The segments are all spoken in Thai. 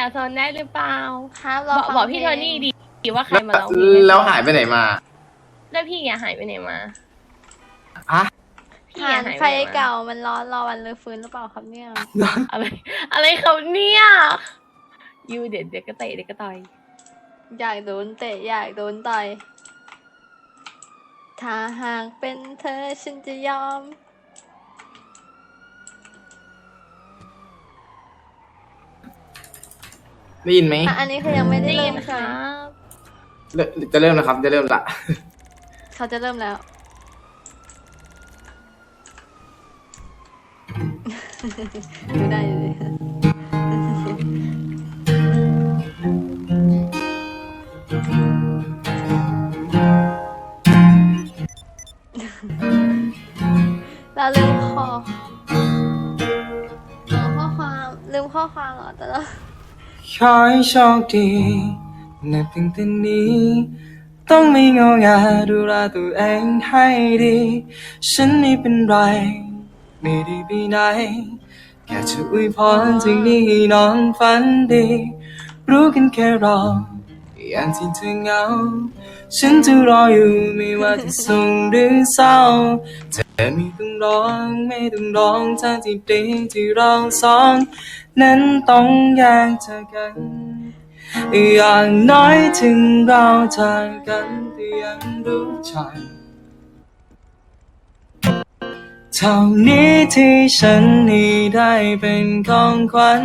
อะโซนได้หรือเปล่าครับบเราอกฟังบอกพี่เพโทลงนี่ดีดีว่าใครมาร้องเพลงแล้วหายไปไหนมาแล้วพี่อะหายไปไหนมาอะพี่ฐาอะนหายไปไฟไหนมาเก่ามันร้อนรอวันรื้อฟื้นหรือเปล่าครับเนี่ยอะไร อะไรเขาเนี่ยยูเดี๋ยวเดี๋ยวก็เตะเดี๋ยวก็ต่อยอยากโดนเตะอยากโดนต่อยถ้าหากเป็นเธอฉันจะยอม ได้ยินไหมอะอันนี้คือยังไม่ได้ได้เริ่ยิมนคใช่ไหมรับเริ่มจะเริ่มแล้วครับ จะเริ่มละ เขาจะเริ่มแล้ว ดูได้อยู่ดิเราลืมข้ออ๋อข้อความลืมข้อความเหรอแต่ละ ขอให้โชคดีในเพียงแต่นี้ ต้องไม่เงาหงาดูแลตัวเองให้ดี ฉันไม่เป็นไร ไม่ได้ไปไหนแค่จะอวยพรจากนี้ให้น้องฝันดี รู้กันแค่เราอย่างที่เธอเหงา ฉันจะรออยู่ไม่ว่าจะสุขหรือเศร้า เธอไม่ต้องร้องไม่ต้องร้องทั้งที่ดีที่เราสองนั้นต้องแยกจากกัน อย่างน้อยถึงเราจากกันแต่ยังรู้ใจเท่านี้ที่ฉันนี่ได้เป็นของขวัญ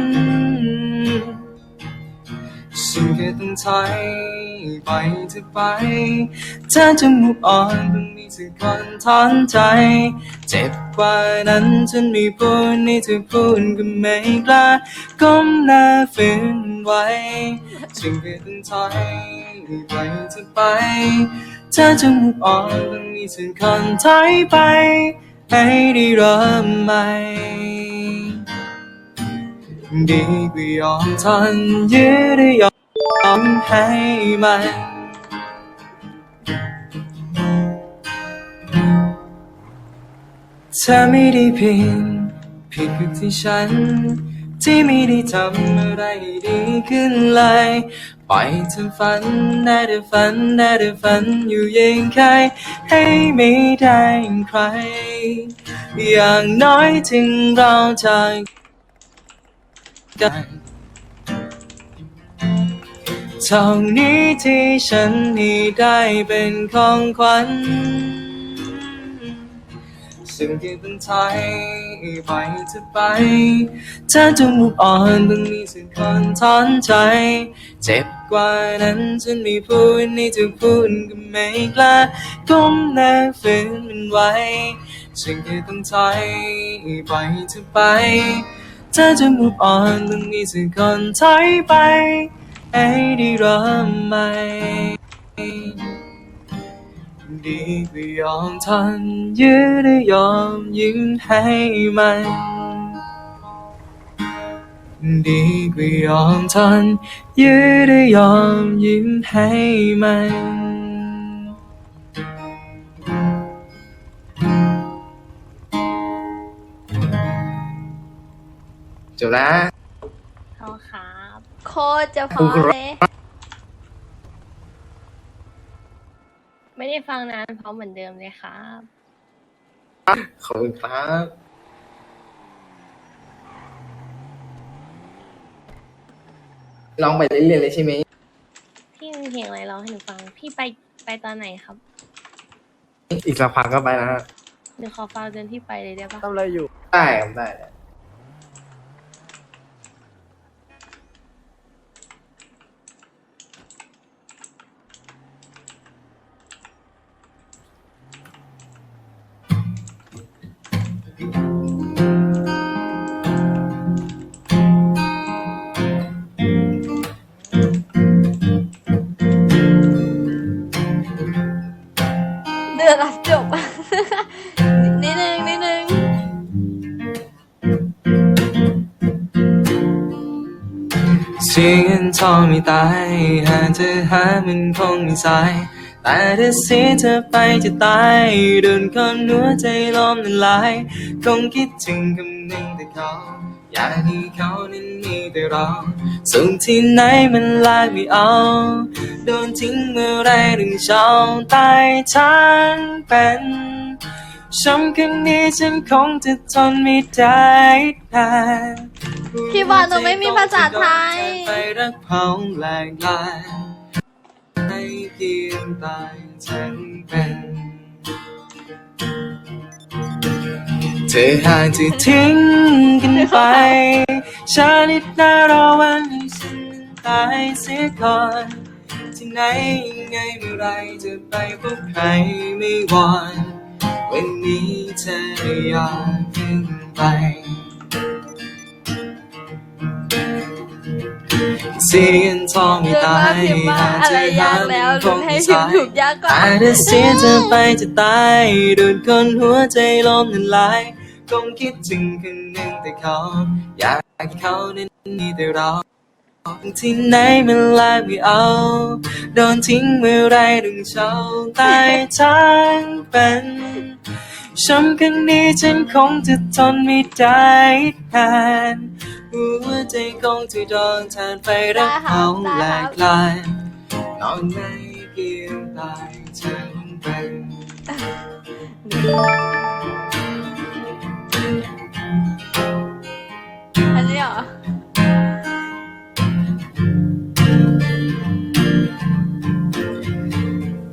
ฉันแค่ต้องถอยไปเธอไป เธอจะมุกอ่อนต้องมีสักคนถอนใจ เจ็บกว่านั้นฉันไม่พูดนี่เธอพูดก็ไม่กล้าก้มหน้าฝืนไว้ฉันแค่ต้องถอยไปเธอไป เธอจะมุกอ่อนต้องมีสักคนถอยไปให้ได้เริ่มใหม่ดีกว่ายอมทนยืดได้ ยอมให้มันเธอไม่ได้เพียงผิดกับที่ฉัน ที่ไม่ได้ทำอะไรดีขึ้นเลยปล่อยเธอฝันได้แต่ฝันได้แต่ฝันอยู่ยังไงให้ไม่ได้ใคร อย่างน้อยถึงเราจากกัน เท่านี้ที่ฉันนี่ได้เป็นของขวัญซึ่งที่ต้องถอยไปเธอไปเธอจะมุกอ่อนต้องมีสักคนถอนใจ เจ็บกว่านั้นฉันไม่พูดนี่จะพูดก็ไม่กล้าก้มหน้าฝืนมันไว้ฉันแค่ต้องถอยไปเธอไปเธอจะมุกอ่อนต้องมีสักคนถอยไป ให้ได้ริ่มใหม่ดีกว่ายอมทนยืดได้ยอมยิ้มให้มันดีกว่ายอมทนยืดได้ยอมยิ้มให้มันจบนะ เขาครับ โคตรจะพอเลย ไม่ได้ฟังนานเพราะเหมือนเดิมเลยครับ ขอบคุณครับลองไปเรื่อยๆเลยใช่ไหมพี่มีเพลงอะไรร้องให้หนูฟัง พี่ไปไปตอนไหนครับ อีกสักพักก็ไปนะฮะหนูขอฟังจนพี่ไปเลยได้ปะ ทำอะไรอยู่ ได้ครับได้ เดือดรับจบ นิดนึง นิดนึง เสียงทองไม่ตายหากเธอหามันคงไม่สาย แต่ถ้าเสียเธอไปจะตายโดนคนหัวใจล้มละลายคงคิดถึงคำหนึ่งแต่เขาอยากให้เขานั้นมีแต่เราส่งที่ไหนมันลากไม่เอา โดนทิ้งเมื่อไรถึงเช้าตายทั้งเป็นช้ำครั้งนี้ฉันคงจะทนไม่ได้นานพี่บอลหนูไม่มีภาษาไทยไปรักเผาแหลกลาย เกียงตายฉันเป็น เธอหากจะทิ้งกันไปชาลิดหน้ารอวันให้ฉันตายเสียก่อนที่ไหนยังไงเมื่อไรจะไปพบใครไม่วานวันนี้เธออยากขึ้นไป สียงทองไม่ตามายมพ์ว่าอะไรยากแล้วลุ้นให้พิมพ์ถูกยากกว่าอาจจะเสียเธอไปจะตายโดนคนหัวใจล้มละลายคงคิดถึงคนหนึ่งแต่เขา อยากให้เขานั้นมีแต่เราที่ไหนมันลากไม่เอา โดนทิ้งเมื่อไรถึงเช้าตายทั้งเป็น ช้ำครั้งนี้ฉันคงจะทนไม่ได้นานหัวใจคงจะโดนทานไฟรักเขาแหลกลายนอนไม่เกียงตายทั้งเป็นอันนี้เหรอ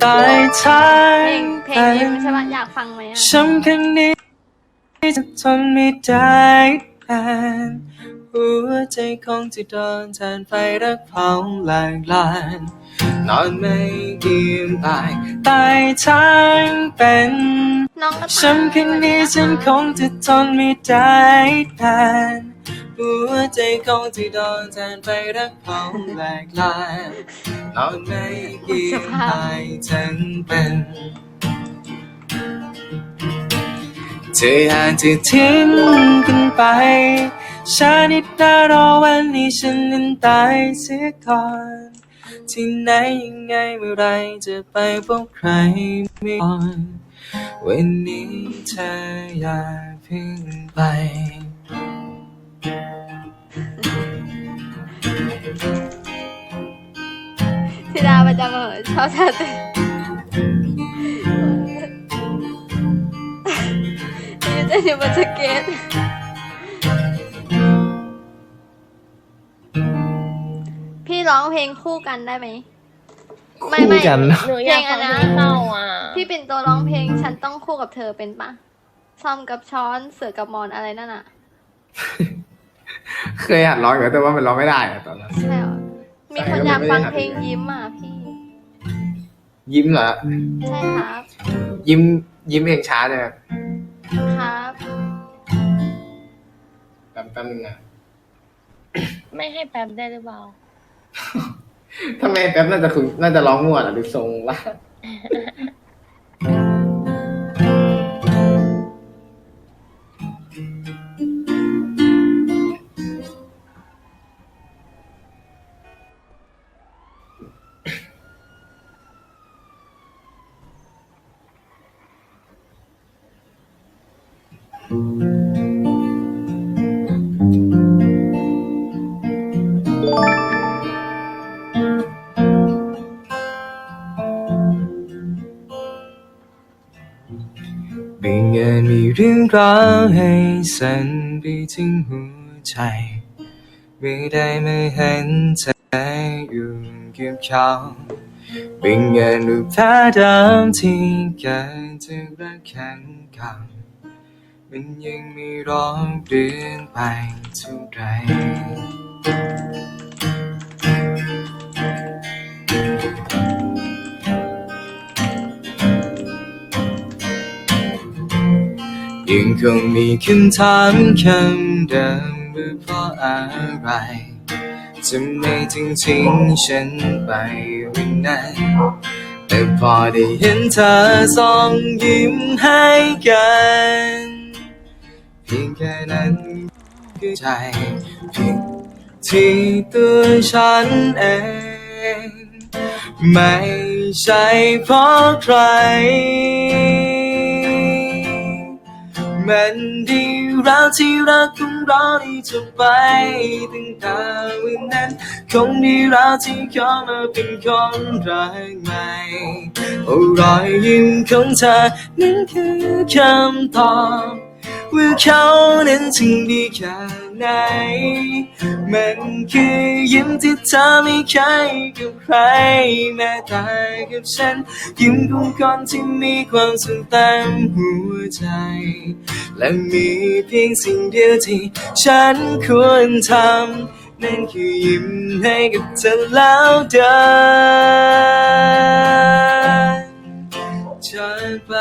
ตายทั้เพลงงเพ ลงเป็ยิ้มนใช่ปะอยากฟังไหมอะช้ำครั้งนี้จะทนไม่ได้นานหัวใจคงจะโดนทานไฟรักเผาแหลกลานนอนไม่เกียมตายตายทั้งเป็นน้องก็ตามช้ำครั้งนี้ฉันคงจะทนไม่ได้นานหัวใจคงจะโดนทานไฟรักเผาแหลกลานนอนไม่เกียมตายทั้งเป็น เธออาจจะทิ้งกันไปชานิดารอวันนี้ฉันนั้นตายเสียก่อนที่ไหนยังไงเมื่อไรจะไปพบใครไม่ก่อนวันนี้เธออย่าเพิ่งไปธิดาประจำเหรอชอบชาติ นี่จะอยู่บนสเก็ตพี่ร้องเพลงคู่กันได้ไหม ไม่ไม่ คู่กัน หนูอยากฟังเพลงอะเพลนะงเศร้าอะพี่ปิ่นโตร้องเพลงฉันต้องคู่กับเธอเป็นปะซ่อมกับช้อนเสือกับมอนอะไรนั่นอะเคยหัดร้องอยู่แต่ว่ามันร้องไม่ได้อะตอนนั้น ใช่เหรอมีคนอยากฟังเพลงยิ้มอะพี่ ยิ้มเหรอ ใช่ครับ ยิ้มยิ้มเพลงช้าเนี่ยครับ แป๊บแป๊บนึงนะ ไม่ให้แป๊บได้หรือเปล่าทำไมแป๊บน่าจะคือน่าจะร้องมั่วหรือทรงว่า เรื่องราวให้สั่นไปถึงหัวใจไม่ได้ไม่เห็นเธออยู่เกี่ยวเขาเป็นเงินรูปแท้เดิมที่เกิดจากรักแข็งเก่ามันยังไม่ร้องเปลี่ยนไปเท่าไร ยังคงมีคำถามคำเดิมว่าเพราะอะไรทำไมถึงทิ้งฉันไปวันนั้นแต่พอได้เห็นเธอสองยิ้มให้กัน เพียงแค่นั้นก็ใจผิดที่ตัวฉันเอง ไม่ใช่เพราะใคร มันดีแล้วที่รักของเราที่จะไปตั้งแต่วันนั้น คงดีแล้วที่ขอมาเป็นคนรักใหม่โอ้รอยยิ้มของเธอนั้นคือคำตอบ ว่าเขานั้นจึงดีแค่ไหน มันคือยิ้มที่เธอไม่เคยกับใคร แม้แต่กับฉัน ยิ้มของคนที่มีความสุขเต็มหัวใจ และมีเพียงสิ่งเดียวที่ฉันควรทำนั่นคือยิ้มให้กับเธอแล้วเดินจากไป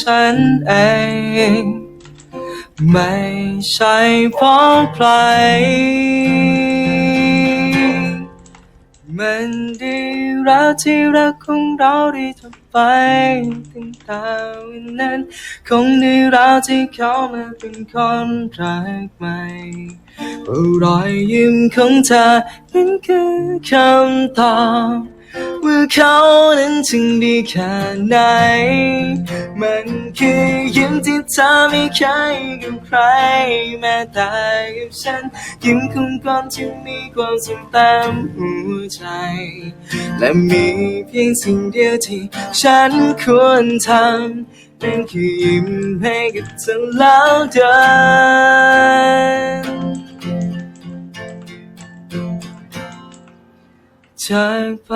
ฉันเอง ไม่ใช่เพราะใคร มันดีรักที่รักของเราได้จบไปตั้งแต่วันนั้น คงดีรักที่เขามาเป็นคนรักใหม่รอยยิ้มของเธอนั้นคือคำตอบ ว่าเขานั้นจึงดีแค่ไหน มันคือยิ้มที่เธอไม่เคยกับใคร แม้แต่กับฉัน ยิ้มของคนที่มีความสุขเต็มหัวใจ และมีเพียงสิ่งเดียวที่ฉันควรทำนั่นคือยิ้มให้กับเธอแล้วเดิน จากไป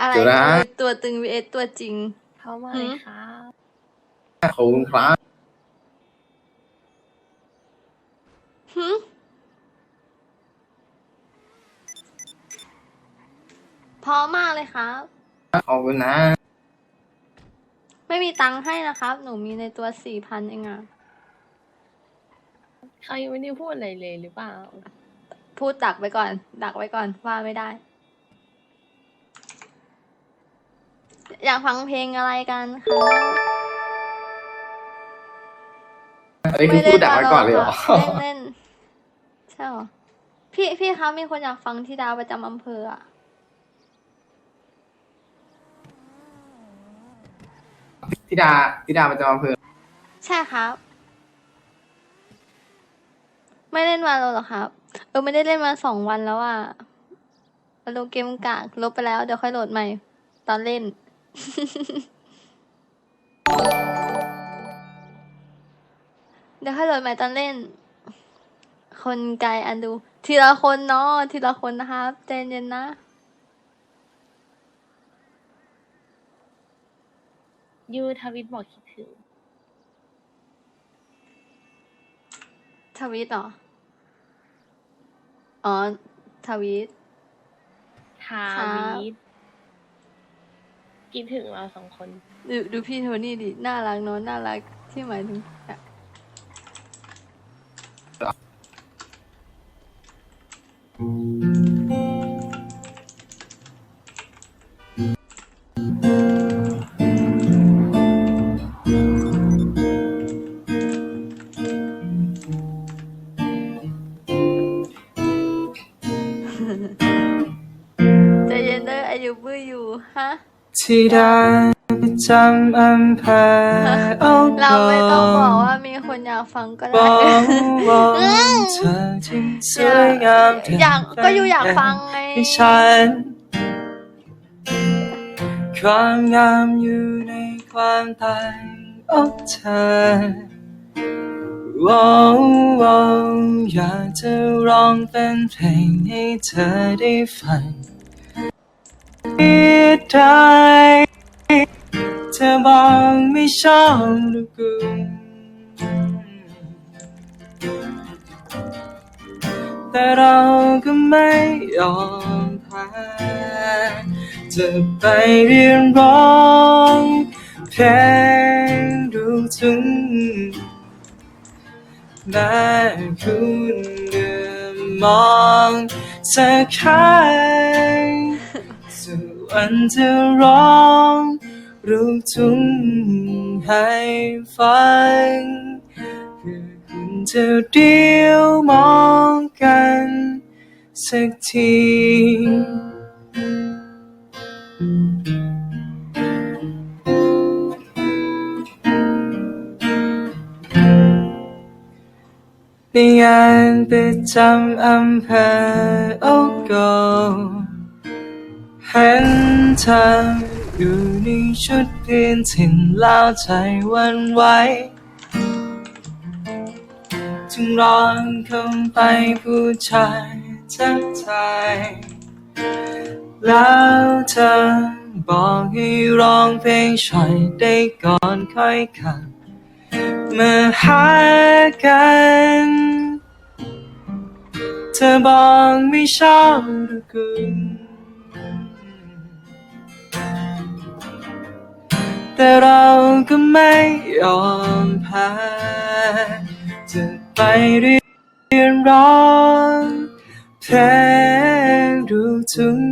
อะไรจุฬาคือตัวตึง vs ตัวจริง เข้ามาเลยครับขอบคุณครับ หึ พราะมากเลยครับ ขอบคุณนะ ไม่มีตังค์ให้นะครับ หนูมีในตัวสี่พันเองอะเขายังไม่ได้พูดอะไรเลยหรือเปล่า พูดดักไว้ก่อน ดักไว้ก่อนว่าไม่ได้ อยากฟังเพลงอะไรกันคะอันนี้คือพูดดักไว้ก่อนเลยเหรอ เล่นเล่นใช่เหรอพี่พี่คะมีคนอยากฟังที่ดาวประจำอำเภออะ ธิดาธิดาประจำอำเภอใช่ครับ ไม่เล่นมาแล้วเหรอครับ เออไม่ได้เล่นมาสองวันแล้วอะลงเกมกากลบไปแล้วเดี๋ยวค่อยโหลดใหม่ ตอนเล่น เดี๋ยวค่อยโหลดใหม่ตอนเล่น คนไกลอันดู ทีละคนเนาะทีละคนนะครับ ใจเย็นนะ ยูทวิตบอกคิดถึง ทวิตเหรอ อ๋อ ทวิต ทาครับ วิตคิดถึงเราสองคน ดูดูพี่โทนี่ดิ น่ารักเนอะน่ารักที่หมายถึงอะ ที่ได้จำอำเภอโอ้เราไม่ต้องบอกว่ามีคนอยากฟังก็บได้อกว่าเธอที่สวยงามเธอยากก็อยู่อยากฟังไงให้ฉันความงามอยู่ในความตายโอ้เธอโอ้โอ้อยากจะร้องเป็นเพลงให้เธอได้ฟัง ได้เธอบอกไม่ชอบลูกกุมแต่เราก็ไม่ยอมแพ้จะไปเรียนร้องเพลงดูถึงแม้คุณเดินมองสักครั้ง วนจะร้องรูปทุ่งให้ฟังคือคุณจะเดียวมองกันสักทีในงานประจำอำเภอโอโก เห็นเธออยู่ในชุดเพียนถิ่นแล้วใจวันไหวจึงร้องเข้าไปผู้ชายทักทายแล้วเธอบอกให้ร้องเพลงช่อยได้ก่อนค่อยขับมาหากันเธอบอกไม่ชอบหรือคุณ แต่เราก็ไม่ยอมแพ้จะไปเรียนร้องเพลงดูทุ่ง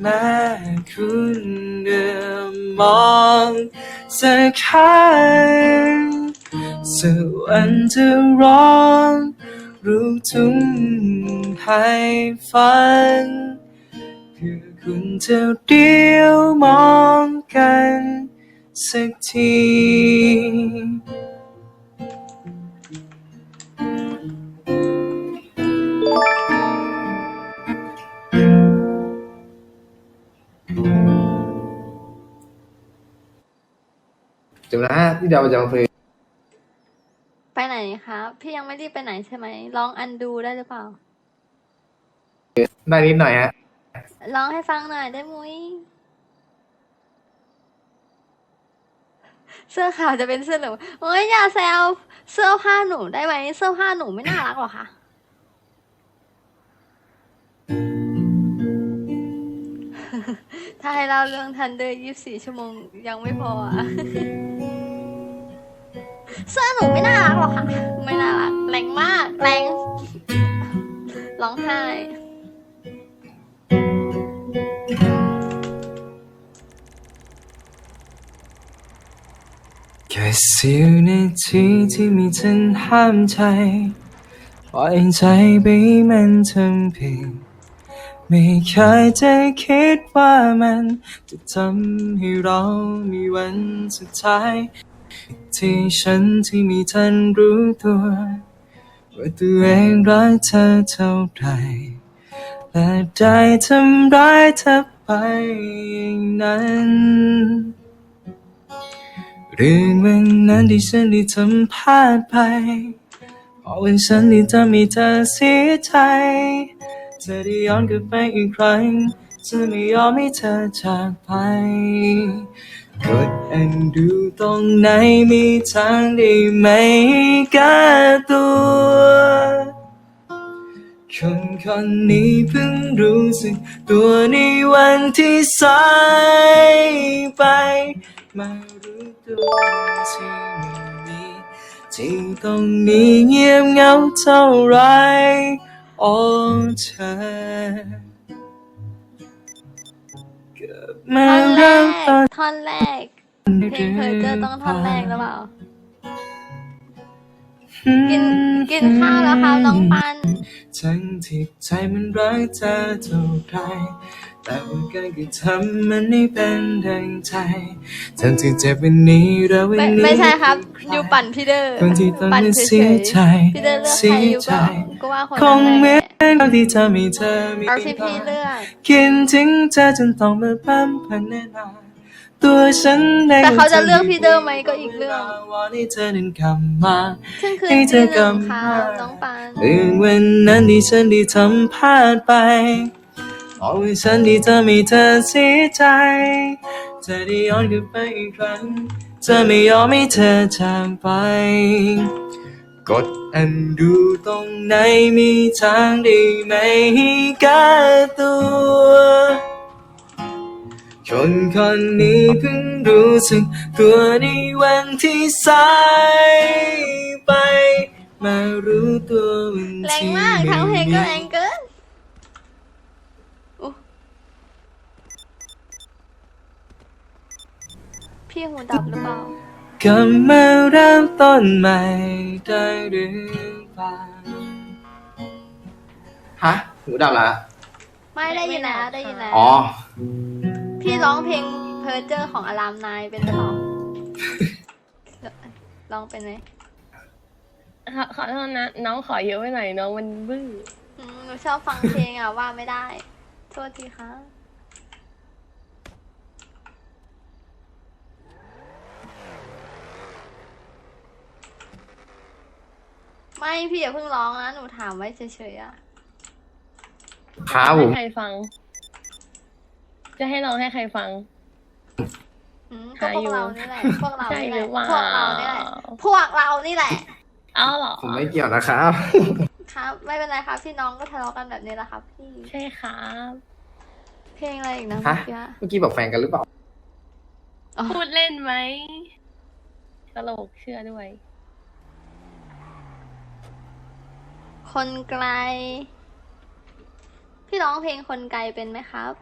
แม้คุณเดินมองสักครั้งสักวันจะร้องรู้ทุ่งให้ฟัง คุณจะเดียวมองกันสักทีจบนะฮะที่เดาจะมาเพลงไปไหนครับ พี่ยังไม่รีบไปไหนใช่ไหมลองอันดูได้หรือเปล่า ได้นิดหน่อยฮะ ลองให้ฟังหน่อยได้มุ้ย เสื้อขาวจะเป็นเสื้อหนูโอ้ยอย่าแซวเสื้อผ้าหนูได้ไหมเสื้อผ้าหนูไม่น่ารักหรอคะถ้าให้เล่าเรื่องทันเดอร์ยี่สี่ชั่วโมงยังไม่พออะเสื้อหนูไม่น่ารักหรอกค่ะ ไม่น่ารัก แรงมาก แรง ร้องไห้ ค่เสี้ยวนาทีที่มีฉันห้ามใจปล่อยใจไปมันทำผิดไม่เคยจะคิดว่ามันจะทำให้เรามีวันสุดท้าย ที่ฉันที่มีทันรู้ตัว ว่าตัวเองรักเธอเท่าไหร่และได้ทำร้ายเธอไปอย่างนั้น เรื่องวันนั้นที่ฉันได้ทำพลาดไปเพราะวันฉันที่ทำให้เธอเสียใจจะได้ย้อนกลับไปอีกครั้งจะไม่ยอมให้เธอจากไปกดแอนดูตรงไหนมีทางได้ไหมก้ตัว คนคนนี้เพิ่งรู้สึกตัวในวันที่สายไปไม่ ที่ไม่มีที่ตรงนี้เงียบเหงาเท่าไรโอ้เธอเกิดมาท่อนแรเริ่มก ต้นท่อนแรก เพลงเพอเจอต้องท่อนแรกหรือเปล่า กิน กินข้าวแล้วครับน้องปัน ทั้งที่ใจมันรักเธอเท่าไร แต่ว่าการกระทำมันไม่เป็นดังใจทั้งที่เจ็บวันนี้เราวันไม่นี้ไม่ใช่ครับยูปั่นพี่เดอร์คนที่ตอนปั่นนี้เฉเสียยใจๆพี่เดอร์เลือกใครอยู่เปล่าก็ว่าคนคนั้งนเหแหมือละนที่ทำให้เธอมีเอาที่พี่เลือกคิดถึงเธอจนต้องมาพัมพันแน่นอนตัวฉันเองแต่เขาจะเลือกพี่เดอร์ไหมก็อีกเรื่อง วอนให้เธอเดินกลับมาซึ่งคืนให้เธที่อหนึ่งกำค่ะมาน้องปันเรื่องวันนั้นที่ฉันได้ทำพลาดไป บอกว่าฉันที่ทำให้เธอเสียใจจะได้ย้อนกลับไปอีกครั้งจะไม่ยอมให้เธอจากไปกกดอันดูตรงไหนมีทางได้ไหมให้แก้ตัว คนคนนี้เพิ่งรู้สึกตัวในวันที่สายไป มารู้ตัววันแรงที่มากทั้งเพลงก็แรงเกิน พี่หูดับหรือเปล่ากลับมาเริ่มต้นใหม่ได้หรือเปล่าฮะหูดับละไม่ได้ยินแล้วได้ยินแล้วอ๋อ พี่ร้องเพลงเพอร์เจอร์ของอารามนายเป็นหรือเปล่าร้องเป็นไหมขอขอโทษนะ น้องขอเยอะไปหน่อยน้องมันบื้ออืมหนูชอบฟังเพลงอะว่าไม่ได้ โทษทีค่ะ ไม่พี่อย่าเพิ่งร้องนะ หนูถามไว้เฉยๆอะครับผให้มใครฟัง จะให้ร้องให้ใครฟัง อืมก็พวกเรานี่แหละพวกเราใช่นี่หแหรืละอเปล่าพวกเรานี่แหละพวกเรานี่แหละ อ้าวเหรอ ผมไม่เกี่ยวนะครับ ครับ ไม่เป็นไรครับพี่น้องก็ทะเลาะกันแบบนี้แหละครับพี่ ใช่ครับ เพลงอะไรอีกนะฮะ เมื่อกี้เมื่อกี้บอกแฟนกันหรือเปล่าอ๋อพูดเล่นไหมตลกเชื่อด้วย คนไกล พี่ร้องเพลงคนไกลเป็นไหมครับ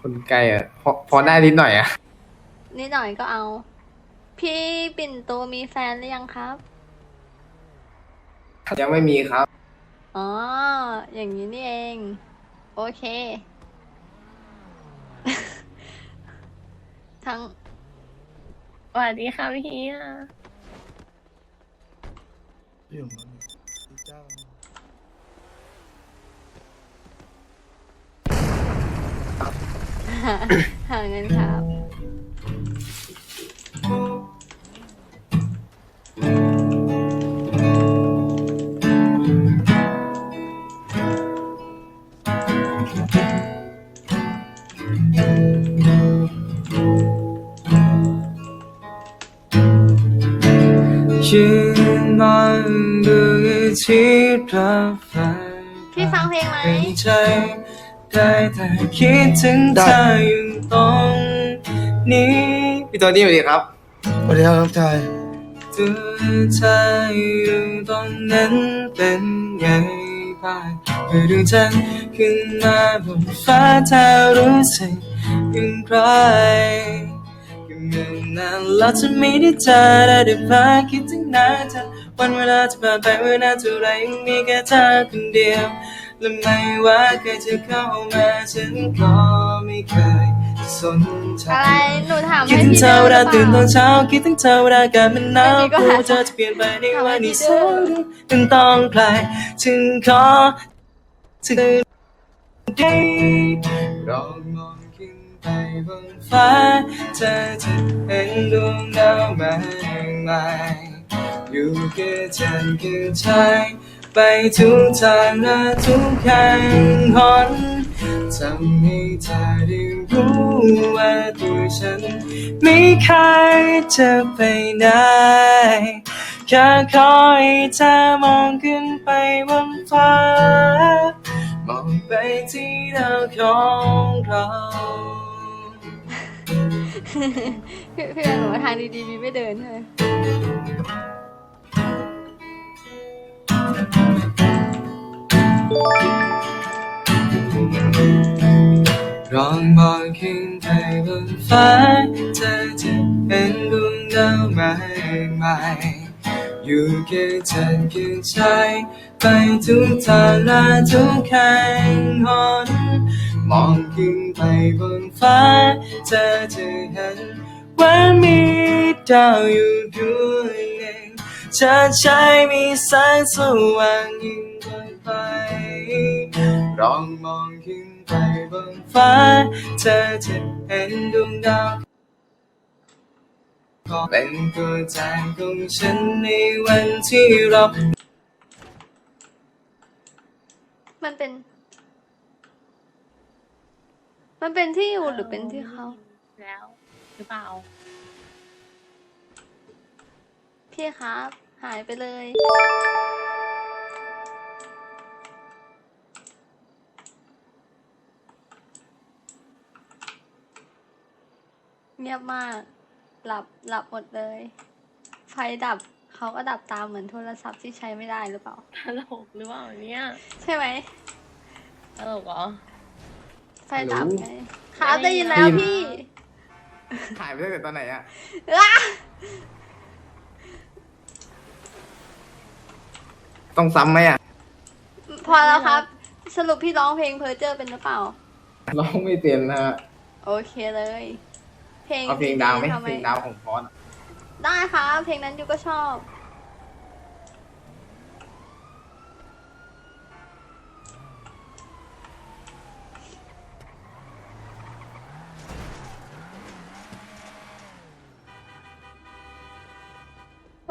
คนไกลอะพอพอได้นิดหน่อยอะ นิดหน่อยก็เอา พี่ปิ่นโตมีแฟนหรือยังครับ ยังไม่มีครับ อ๋อ อย่างนี้นี่เอง โอเค ทั้งสวัสดีค่ะพี่เฮีย หาเงินครับ ยืนมองดูที่เราฝันพี่ฟังเพลงไหมเป็นใจ ได้แต่คิดถึงเธออยู่ตรงนี้พี่ตัวนี้สวัสดีครับสวัสดีครับน้องชายตัวเธออยู่ตรงนั้นเป็นไงบ้างเมื่อดวงจันทร์ขึ้นมาบนฟ้าเธอรู้สึกอย่างไรก็เมื่อนานเราจะไม่ได้เจอและได้พาคิดถึงหน้าเธอวันเวลาจะผ่านไปเมื่อนานเท่าไรยังมีแค่เธอคนเดียว และไม่ว่าใครจะเข้ามาฉันก็ไม่เคยสนใจอะไร หนูถามคิดให้ถึงพี่เธอเวได้ลาหรือเปตื่นตอนล่าเช้าคิดถึงเธอเวลาอากาศมันหนาวไม่มีก็กลัวหาเธอจะเปลี่ยนไปในถามวันให้ที่พี่สด้วยองเป็นต้องใครถึงขอถึงได้ลองมองขึ้นไปบนฟ้าเธอจะเห็นดวงดาวมากมาย อยู่กับฉันคือชาย ไปทุกทางและทุกแห่งหนทำให้เธอได้รู้ว่าตัวฉัน ไม่เคยจะไปไหนแค่คอยเธอมองขึ้นไปบนฟ้ามองไปที่ดาวของเราพี่พี่หนูว่าทางดีๆมีไม่เดินใช่ไหม ลองมองขึ้นไปบนฟ้าเธอจะเห็นดวงดาวมากมายอยู่แค่เธอคือใจ ไปทุกทางและทุกแห่งหนมองขึ้นไปบนฟ้าเธอจะเห็นว่ามีดาวอยู่ด้วงหนึ่ง จะใช้มีแสงสว่างยิ่งกว่าไปลองมองขึ้นไปบนฟ้า เธอจะเห็นดวงดาวก็เป็นตัวแทนของฉันในวันที่เรามันเป็น มันเป็นที่อยู่หรือเป็นที่เขา แล้ว หรือเปล่า พี่ครับ หายไปเลยเงียบมาก หลับ หลับหมดเลย ไฟดับ เขาก็ดับตามเหมือนโทรศัพท์ที่ใช้ไม่ได้หรือเปล่า ตลกหรือเปล่าเนี่ยใช่ไหม ตลกเหรอ ไฟดับฮัลโหลไงครับได้ยินแล้วพี่ ถ่ายไปตั้งแต่ตอนไหนอะอ้า ต้องซ้ำไหมอะพอแล้วครับ สรุปพี่ร้องเพลงเพอร์เจอร์เป็นหรือเปล่า ร้องไม่เป็นนะฮะโอเคเลย เพลงเอาเพลงดาวไหมที่ทำเพลงดาวของฟอนต์อะได้ครับ เพลงนั้นยูก็ชอบ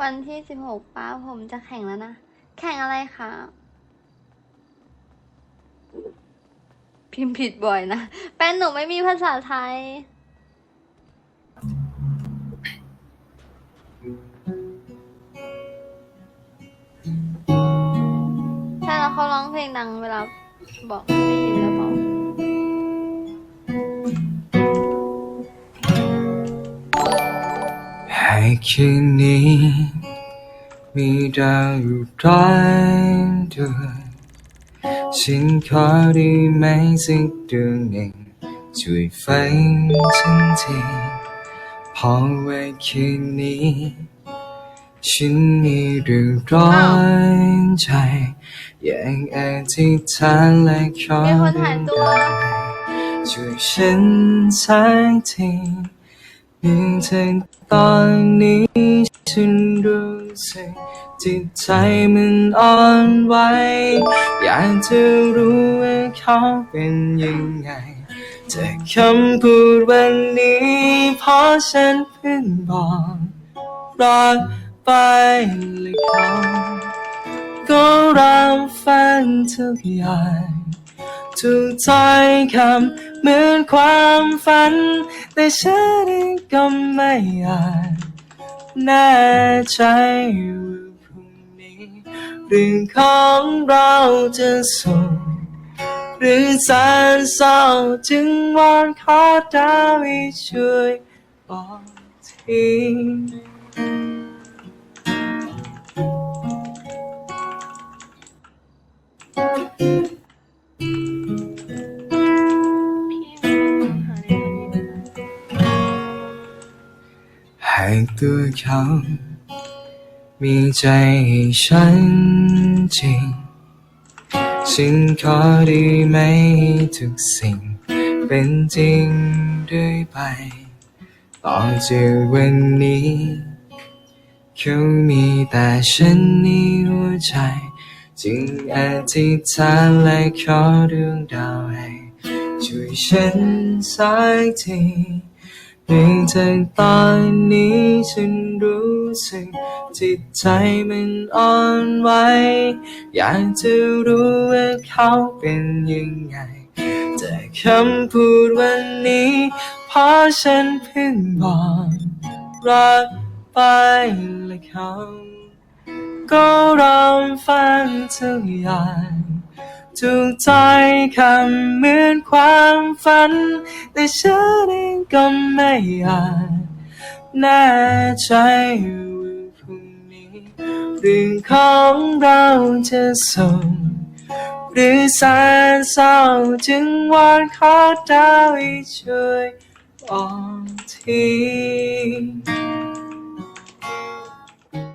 วันที่สิบหกป้าผมจะแข่งแล้วนะ แข่งอะไรคะพิมพ์ผิดบ่อยนะแป้นหนูไม่มีภาษาไทย ใช่แล้วเขาร้องเพลงดังเวลาบอกให้ได้ยินแล้วบอกให้คืนนี้ มีดาวอยู่ร้อยดวงฉันขอได้ไหมสักดวงหนึ่ง ช่วยฝันฉันทีเพอว่าคืนนี้ ฉันมีเรื่องร้อนใจอยากอธิษฐานและขอมีคนหายตัวช่วยฉันสักทีเพี ยงเธอตอนนี้ฉันรู้สึกจิตใจมันอ่อนไหวอยากจะรู้ว่าเขาเป็นยังไงแต่คำพูดวันนี้เพราะฉันเพิ่งบอกรักไปเลยเขาก็รับฟังทุกอย่างทุกถ้อยคำ เหมือนความฝัน แต่ฉันเองก็ไม่อาจแน่ใจว่าพรุ่งนี้เรื่องของเราจะสุขหรือแสนเศร้าจึงวอนขอดาวให้ช่วยบอกที ตัวเขา มีใจให้ฉันจริง ฉันขอได้ไหมทุกสิ่ง เป็นจริงด้วยไปต่อจากวันนี้เขามีแต่ฉันในหัวใจ จึงอธิษฐานและขอดวงดาวให้ช่วยฉันสักที เพียงเธอตอนนี้ฉันรู้สึกจิตใจมันอ่อนไหวอยากจะรู้ว่าเขาเป็นยังไง แต่คำพูดวันนี้เพราะฉันเพิ่งบอกรักไปและเขาก็รอฟังทุกอย่าง ทุกถ้อยคำเหมือนความฝัน แต่ฉันเองก็ไม่อาจแน่ใจว่าพรุ่งนี้เรื่องของเราจะส่งหรือแสนเศร้าจึงวอนขอดาวให้ช่วยบอกที